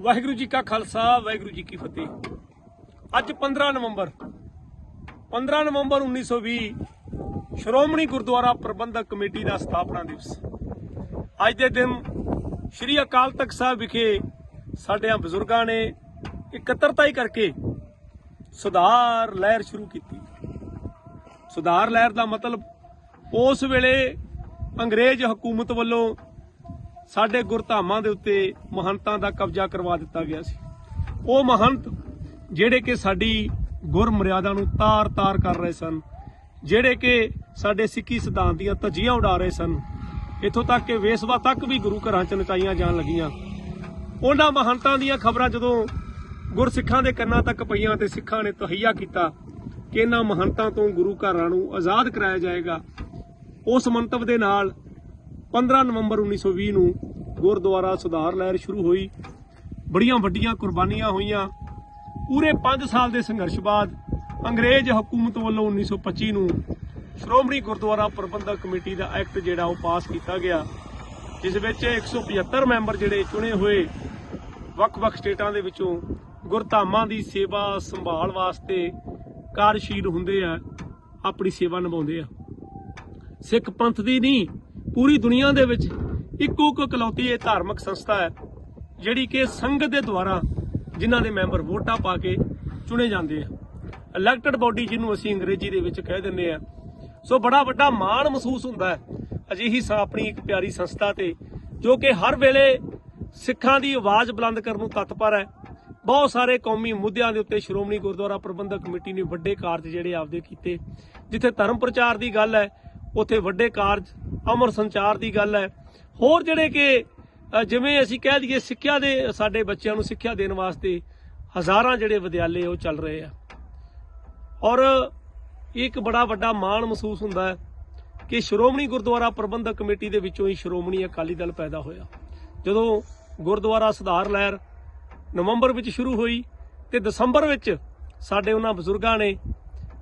ਵਾਹਿਗੁਰੂ ਜੀ ਕਾ ਖਾਲਸਾ, ਵਾਹਿਗੁਰੂ ਜੀ ਕੀ ਫਤਿਹ। ਅੱਜ 15 ਨਵੰਬਰ 15 ਨਵੰਬਰ 1920 ਸ਼੍ਰੋਮਣੀ ਗੁਰਦੁਆਰਾ ਪ੍ਰਬੰਧਕ ਕਮੇਟੀ ਦਾ ਸਥਾਪਨਾ ਦਿਵਸ। ਅੱਜ ਦੇ ਦਿਨ ਸ਼੍ਰੀ ਅਕਾਲ ਤਖਤ ਸਾਹਿਬ ਵਿਖੇ ਸਾਡਿਆਂ ਬਜ਼ੁਰਗਾਂ ਨੇ ਇਕੱਤਰਤਾ ਹੀ ਕਰਕੇ ਸੁਧਾਰ ਲਹਿਰ ਸ਼ੁਰੂ ਕੀਤੀ। ਸੁਧਾਰ ਲਹਿਰ ਦਾ ਮਤਲਬ ਉਸ ਵੇਲੇ ਅੰਗਰੇਜ਼ ਹਕੂਮਤ ਵੱਲੋਂ ਸਾਡੇ ਗੁਰਧਾਮਾਂ ਦੇ ਉੱਤੇ ਮਹੰਤਾਂ ਦਾ ਕਬਜ਼ਾ ਕਰਵਾ ਦਿੱਤਾ ਗਿਆ ਸੀ। ਉਹ ਮਹੰਤ ਜਿਹੜੇ ਕਿ ਸਾਡੀ ਗੁਰ ਮਰਿਆਦਾ ਨੂੰ ਤਾਰ-ਤਾਰ ਕਰ ਰਹੇ ਸਨ, ਜਿਹੜੇ ਕਿ ਸਾਡੇ ਸਿੱਖੀ ਸਿਧਾਂਤ ਦੀਆਂ ਧੱਜੀਆਂ ਉਡਾ ਰਹੇ ਸਨ, ਇੱਥੋਂ ਤੱਕ ਕਿ ਵੇਸਵਾ ਤੱਕ ਵੀ ਗੁਰੂ ਘਰਾਂ ਚ ਨਚਾਈਆਂ ਜਾਣ ਲੱਗੀਆਂ। ਉਹਨਾਂ ਮਹੰਤਾਂ ਦੀਆਂ ਖਬਰਾਂ ਜਦੋਂ ਗੁਰਸਿੱਖਾਂ ਦੇ ਕੰਨਾਂ ਤੱਕ ਪਈਆਂ ਤੇ ਸਿੱਖਾਂ ਨੇ ਤਹਈਆ ਕੀਤਾ ਕਿ ਇਹਨਾਂ ਮਹੰਤਾਂ ਤੋਂ ਗੁਰੂ ਘਰਾਂ ਨੂੰ ਆਜ਼ਾਦ ਕਰਾਇਆ ਜਾਏਗਾ, ਉਸ ਮੰਤਵ ਦੇ ਨਾਲ 15 ਨਵੰਬਰ 1920 ਨੂੰ ਗੁਰਦੁਆਰਾ ਸੁਧਾਰ ਲਹਿਰ ਸ਼ੁਰੂ ਹੋਈ। ਬੜੀਆਂ ਵੱਡੀਆਂ ਕੁਰਬਾਨੀਆਂ ਹੋਈਆਂ। ਪੂਰੇ 5 ਸਾਲ ਦੇ ਸੰਘਰਸ਼ ਬਾਅਦ ਅੰਗਰੇਜ਼ ਹਕੂਮਤ ਵੱਲੋਂ 1925 ਨੂੰ ਸ਼੍ਰੋਮਣੀ ਗੁਰਦੁਆਰਾ ਪ੍ਰਬੰਧਕ ਕਮੇਟੀ ਦਾ ਐਕਟ ਜਿਹੜਾ ਉਹ ਪਾਸ ਕੀਤਾ ਗਿਆ, ਜਿਸ ਵਿੱਚ 175 ਮੈਂਬਰ ਜਿਹੜੇ ਚੁਣੇ ਹੋਏ ਵੱਖ-ਵੱਖ ਸਟੇਟਾਂ ਦੇ ਵਿੱਚੋਂ ਗੁਰਧਾਮਾਂ ਦੀ ਸੇਵਾ ਸੰਭਾਲ ਵਾਸਤੇ ਕਾਰਜਸ਼ੀਲ ਹੁੰਦੇ ਆ, ਆਪਣੀ ਸੇਵਾ ਨਿਭਾਉਂਦੇ ਆ। ਸਿੱਖ ਪੰਥ ਦੀ ਨਹੀਂ ਪੂਰੀ ਦੁਨੀਆ ਦੇ ਵਿੱਚ ਇੱਕੋ ਇੱਕ ਇਕਲੌਤੀ ਇਹ ਧਾਰਮਿਕ ਸੰਸਥਾ ਹੈ, ਜਿਹੜੀ ਕਿ ਸੰਗਤ ਦੇ ਦੁਆਰਾ ਜਿਨ੍ਹਾਂ ਦੇ ਮੈਂਬਰ ਵੋਟਾਂ ਪਾ ਕੇ ਚੁਣੇ ਜਾਂਦੇ ਆ। ਇਲੈਕਟਡ ਬਾਡੀ ਜਿਹਨੂੰ ਅਸੀਂ ਅੰਗਰੇਜ਼ੀ ਦੇ ਵਿੱਚ ਕਹਿ ਦਿੰਦੇ ਆ। ਸੋ ਬੜਾ ਵੱਡਾ ਮਾਣ ਮਹਿਸੂਸ ਹੁੰਦਾ ਹੈ। ਅਜਿਹੀ ਆਪਣੀ ਇੱਕ ਪਿਆਰੀ ਸੰਸਥਾ ਤੇ, ਜੋ ਕਿ ਹਰ ਵੇਲੇ ਸਿੱਖਾਂ ਦੀ ਆਵਾਜ਼ ਬੁਲੰਦ ਕਰਨ ਨੂੰ ਤਤਪਰ ਹੈ। ਬਹੁਤ ਸਾਰੇ ਕੌਮੀ ਮੁੱਦਿਆਂ ਦੇ ਉੱਤੇ ਸ਼੍ਰੋਮਣੀ ਗੁਰਦੁਆਰਾ ਪ੍ਰਬੰਧਕ ਕਮੇਟੀ ਨੇ ਵੱਡੇ ਕਾਰਜ ਜਿਹੜੇ ਆਪਦੇ ਕੀਤੇ, ਜਿੱਥੇ ਧਰਮ ਪ੍ਰਚਾਰ ਦੀ ਗੱਲ ਹੈ, ਉੱਥੇ ਵੱਡੇ ਕਾਰਜ ਅਮਰ ਸੰਚਾਰ ਦੀ ਗੱਲ ਹੈ। ਹੋਰ ਜਿਹੜੇ ਕਿ ਜਿਵੇਂ ਅਸੀਂ ਕਹਿ ਦਈਏ ਸਿੱਖਿਆ ਦੇ, ਸਾਡੇ ਬੱਚਿਆਂ ਨੂੰ ਸਿੱਖਿਆ ਦੇਣ ਵਾਸਤੇ ਹਜ਼ਾਰਾਂ ਜਿਹੜੇ ਵਿਦਿਆਲੇ ਉਹ ਚੱਲ ਰਹੇ ਆ। ਔਰ ਇੱਕ ਬੜਾ ਵੱਡਾ ਮਾਣ ਮਹਿਸੂਸ ਹੁੰਦਾ ਹੈ ਕਿ ਸ਼੍ਰੋਮਣੀ ਗੁਰਦੁਆਰਾ ਪ੍ਰਬੰਧਕ ਕਮੇਟੀ ਦੇ ਵਿੱਚੋਂ ਹੀ ਸ਼੍ਰੋਮਣੀ ਅਕਾਲੀ ਦਲ ਪੈਦਾ ਹੋਇਆ। ਜਦੋਂ ਗੁਰਦੁਆਰਾ ਸੁਧਾਰ ਲਹਿਰ ਨਵੰਬਰ ਵਿੱਚ ਸ਼ੁਰੂ ਹੋਈ ਤੇ ਦਸੰਬਰ ਵਿੱਚ ਸਾਡੇ ਉਹਨਾਂ ਬਜ਼ੁਰਗਾਂ ਨੇ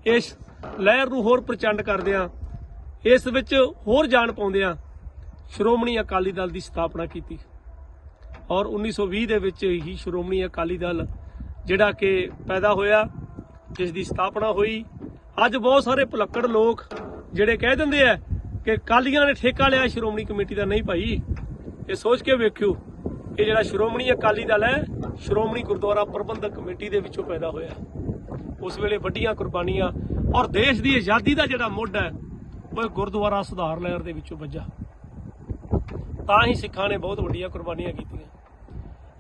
ਇਸ ਲਹਿਰ ਨੂੰ ਹੋਰ ਪ੍ਰਚੰਡ ਕਰਦਿਆਂ ਇਸ ਵਿੱਚ ਹੋਰ ਜਾਣ ਪਾਉਂਦਿਆਂ ਸ਼੍ਰੋਮਣੀ ਅਕਾਲੀ ਦਲ ਦੀ ਸਥਾਪਨਾ ਕੀਤੀ। ਔਰ 1920 ਦੇ ਵਿੱਚ ਹੀ ਸ਼੍ਰੋਮਣੀ ਅਕਾਲੀ ਦਲ ਜਿਹੜਾ ਕਿ ਪੈਦਾ ਹੋਇਆ, ਜਿਸ ਦੀ ਸਥਾਪਨਾ ਹੋਈ। ਅੱਜ ਬਹੁਤ ਸਾਰੇ ਭੁਲੱਕੜ ਲੋਕ ਜਿਹੜੇ ਕਹਿ ਦਿੰਦੇ ਆ ਕਿ ਕਾਲੀਆਂ ਨੇ ਠੇਕਾ ਲਿਆ, ਸ਼੍ਰੋਮਣੀ ਕਮੇਟੀ ਦਾ ਨਹੀਂ ਭਾਈ। ਇਹ ਸੋਚ ਕੇ ਵੇਖਿਓ ਇਹ ਜਿਹੜਾ ਸ਼੍ਰੋਮਣੀ ਅਕਾਲੀ ਦਲ ਹੈ, ਸ਼੍ਰੋਮਣੀ ਗੁਰਦੁਆਰਾ ਪ੍ਰਬੰਧਕ ਕਮੇਟੀ ਦੇ ਵਿੱਚੋਂ ਪੈਦਾ ਹੋਇਆ। ਉਸ ਵੇਲੇ ਵੱਡੀਆਂ ਕੁਰਬਾਨੀਆਂ ਔਰ ਦੇਸ਼ ਦੀ ਆਜ਼ਾਦੀ ਦਾ ਜਿਹੜਾ ਮੁੱਢ ਹੈ ਉਹ ਗੁਰਦੁਆਰਾ ਸੁਧਾਰ ਲਹਿਰ ਦੇ ਵਿੱਚੋਂ ਵੱਜਾ। ਤਾਂ ਹੀ ਸਿੱਖਾਂ ਨੇ ਬਹੁਤ ਵੱਡੀਆਂ ਕੁਰਬਾਨੀਆਂ ਕੀਤੀਆਂ।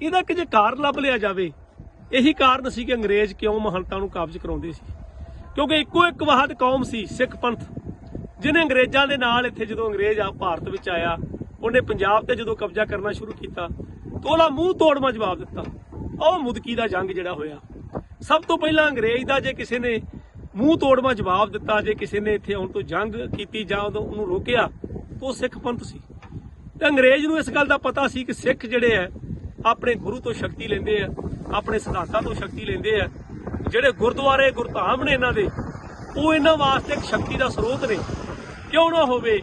ਇਹਦਾ ਕਿ ਜੇ ਕਾਰਨ ਲੱਭ ਲਿਆ ਜਾਵੇ, ਇਹੀ ਕਾਰਨ ਸੀ ਕਿ ਅੰਗਰੇਜ਼ ਕਿਉਂ ਮਹੰਤਾਂ ਨੂੰ ਕਾਬਜ਼ ਕਰਾਉਂਦੇ ਸੀ। ਕਿਉਂਕਿ ਇੱਕੋ ਇੱਕ ਵਾਹਦ ਕੌਮ ਸੀ, ਸਿੱਖ ਪੰਥ, ਜਿਹਨੇ ਅੰਗਰੇਜ਼ਾਂ ਦੇ ਨਾਲ ਇੱਥੇ ਜਦੋਂ ਅੰਗਰੇਜ਼ ਆ ਭਾਰਤ ਵਿੱਚ ਆਇਆ, ਉਹਨੇ ਪੰਜਾਬ ਤੇ ਜਦੋਂ ਕਬਜ਼ਾ ਕਰਨਾ ਸ਼ੁਰੂ ਕੀਤਾ, ਤਾਂ ਉਹਦਾ ਮੂੰਹ ਤੋੜਵਾ ਜਵਾਬ ਦਿੱਤਾ। ਉਹ ਮੁਦਕੀ ਦਾ ਜੰਗ ਜਿਹੜਾ ਹੋਇਆ। ਸਭ ਤੋਂ ਪਹਿਲਾਂ ਅੰਗਰੇਜ਼ ਦਾ ਜੇ ਕਿਸੇ ਨੇ ਮੂੰਹ ਤੋੜਵਾ ਜਵਾਬ ਦਿੱਤਾ ਜੇ ਕਿਸੇ ਨੇ ਇੱਥੇ ਆਉਣ ਤੋਂ ਜੰਗ ਕੀਤੀ ਜਾਂ ਉਦੋਂ ਉਹਨੂੰ ਰੋਕਿਆ, ਤਾਂ ਉਹ ਸਿੱਖ ਪੰਥ ਸੀ। ਤੇ ਅੰਗਰੇਜ਼ ਨੂੰ ਇਸ ਗੱਲ ਦਾ ਪਤਾ ਸੀ ਕਿ ਸਿੱਖ ਜਿਹੜੇ ਆ ਆਪਣੇ ਗੁਰੂ ਤੋਂ ਸ਼ਕਤੀ ਲੈਂਦੇ ਆ ਆਪਣੇ ਸਿਧਾਂਤਾਂ ਤੋਂ ਸ਼ਕਤੀ ਲੈਂਦੇ ਆ ਜਿਹੜੇ ਗੁਰਦੁਆਰੇ, ਗੁਰਧਾਮ ਨੇ ਇਹਨਾਂ ਦੇ, ਉਹ ਇਹਨਾਂ ਵਾਸਤੇ ਇੱਕ ਸ਼ਕਤੀ ਦਾ ਸਰੋਤ ਨੇ। ਕਿਉਂ ਨਾ ਹੋਵੇ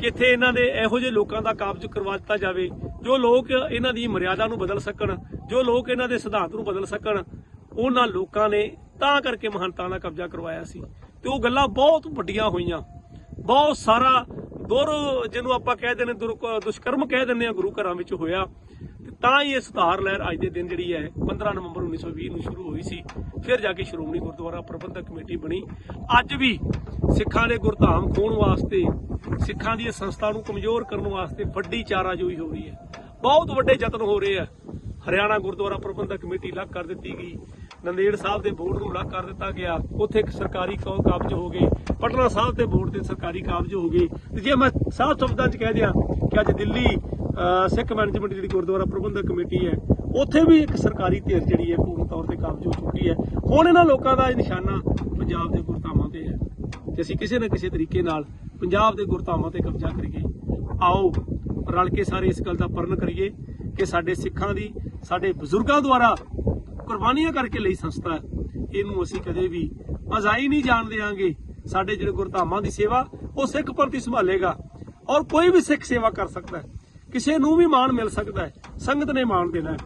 ਕਿ ਇੱਥੇ ਇਹਨਾਂ ਦੇ ਇਹੋ ਜਿਹੇ ਲੋਕਾਂ ਦਾ ਕਾਬਜ਼ ਕਰਵਾ ਦਿੱਤਾ ਜਾਵੇ, ਜੋ ਲੋਕ ਇਹਨਾਂ ਦੀ ਮਰਿਆਦਾ ਨੂੰ ਬਦਲ ਸਕਣ, ਜੋ ਲੋਕ ਇਹਨਾਂ ਦੇ ਸਿਧਾਂਤ ਨੂੰ ਬਦਲ ਸਕਣ, ਉਹਨਾਂ ਲੋਕਾਂ ਨੇ ਤਾਂ ਕਰਕੇ ਮਹੰਤਾਂ ਦਾ ਕਬਜ਼ਾ ਕਰਵਾਇਆ ਸੀ। ਤੇ ਉਹ ਗੱਲਾਂ ਬਹੁਤ ਵੱਡੀਆਂ ਹੋਈਆਂ। ਬਹੁਤ ਸਾਰਾ ਦੁਰ ਜਿਹਨੂੰ ਆਪਾਂ ਕਹਿ ਦਿੰਦੇ ਦੁਰ ਦੁਸ਼ਕਰਮ ਕਹਿ ਦਿੰਦੇ ਆ ਗੁਰੂ ਘਰਾਂ ਵਿੱਚ ਹੋਇਆ। ਤੇ ਤਾਂ ਹੀ ਇਹ ਸੁਧਾਰ ਲਹਿਰ ਅੱਜ ਦੇ ਦਿਨ ਜਿਹੜੀ ਹੈ 15 ਨਵੰਬਰ 1920 ਨੂੰ ਸ਼ੁਰੂ ਹੋਈ ਸੀ। ਫਿਰ ਜਾ ਕੇ ਸ਼੍ਰੋਮਣੀ ਗੁਰਦੁਆਰਾ ਪ੍ਰਬੰਧਕ ਕਮੇਟੀ ਬਣੀ। ਅੱਜ ਵੀ ਸਿੱਖਾਂ ਦੇ ਗੁਰਧਾਮ ਖੋਣ ਵਾਸਤੇ, ਸਿੱਖਾਂ ਦੀ ਸੰਸਥਾ ਨੂੰ ਕਮਜ਼ੋਰ ਕਰਨ ਵਾਸਤੇ ਵੱਡੀ ਚਾਰਾਜੋਈ ਹੋ ਰਹੀ ਹੈ। ਬਹੁਤ ਵੱਡੇ ਯਤਨ ਹੋ ਰਹੇ ਆ ਹਰਿਆਣਾ ਗੁਰਦੁਆਰਾ ਪ੍ਰਬੰਧਕ ਕਮੇਟੀ ਲੱਗ ਕਰ ਦਿੱਤੀ ਗਈ। ਨੰਦੇੜ ਸਾਹਿਬ ਦੇ ਬੋਰਡ ਨੂੰ ਲੱਗ ਕਰ ਦਿੱਤਾ ਗਿਆ। ਉੱਥੇ ਇੱਕ ਸਰਕਾਰੀ ਕੌ- ਕਾਬਜ਼ ਹੋ ਗਏ ਪਟਨਾ ਸਾਹਿਬ ਦੇ ਬੋਰਡ ਤੇ ਸਰਕਾਰੀ ਕਾਬਜ਼ ਹੋ ਗਏ ਤੇ ਜੇ ਮੈਂ ਸਾਫ਼ ਸ਼ਬਦਾਂ 'ਚ ਕਹਿ ਦਿਆਂ ਕਿ ਅੱਜ ਦਿੱਲੀ ਸਿੱਖ ਮੈਨੇਜਮੈਂਟ ਜਿਹੜੀ ਗੁਰਦੁਆਰਾ ਪ੍ਰਬੰਧਕ ਕਮੇਟੀ ਹੈ, ਉੱਥੇ ਵੀ ਇੱਕ ਸਰਕਾਰੀ ਧਿਰ ਜਿਹੜੀ ਹੈ, ਪੂਰਨ ਤੌਰ ਤੇ ਕਾਬਜ਼ ਹੋ ਚੁੱਕੀ ਹੈ। ਹੁਣ ਇਹਨਾਂ ਲੋਕਾਂ ਦਾ ਇਹ ਨਿਸ਼ਾਨਾ ਪੰਜਾਬ ਦੇ ਗੁਰਧਾਮਾਂ ਤੇ ਹੈ। ਕਿ ਅਸੀਂ ਕਿਸੇ ਨਾ ਕਿਸੇ ਤਰੀਕੇ ਨਾਲ ਪੰਜਾਬ ਦੇ ਗੁਰਧਾਮਾਂ ਤੇ ਕਬਜ਼ਾ ਕਰੀਏ। ਆਓ, ਰਲ ਕੇ ਸਾਰੇ ਇਸ ਗੱਲ ਦਾ ਪਰਨ ਕਰੀਏ ਕਿ ਸਾਡੇ ਸਿੱਖਾਂ ਦੀ, ਸਾਡੇ ਬਜ਼ੁਰਗਾਂ ਦੁਆਰਾ ਕੁਰਬਾਨੀਆਂ ਕਰਕੇ ਲਈ ਸੰਸਥਾ ਹੈ। ਇਹਨੂੰ ਅਸੀਂ ਕਦੇ ਵੀ ਅਜ਼ਾਈ ਨਹੀਂ ਜਾਣ ਦੇਵਾਂਗੇ ਸਾਡੇ ਜਿਹੜੇ ਗੁਰਧਾਮਾਂ ਦੀ ਸੇਵਾ, ਉਹ ਸਿੱਖ ਪੰਥ ਸੰਭਾਲੇਗਾ। ਔਰ ਕੋਈ ਵੀ ਸਿੱਖ ਸੇਵਾ ਕਰ ਸਕਦਾ ਹੈ। ਕਿਸੇ ਨੂੰ ਵੀ ਮਾਣ ਮਿਲ ਸਕਦਾ ਹੈ। ਸੰਗਤ ਨੇ ਮਾਣ ਦੇਣਾ ਹੈ।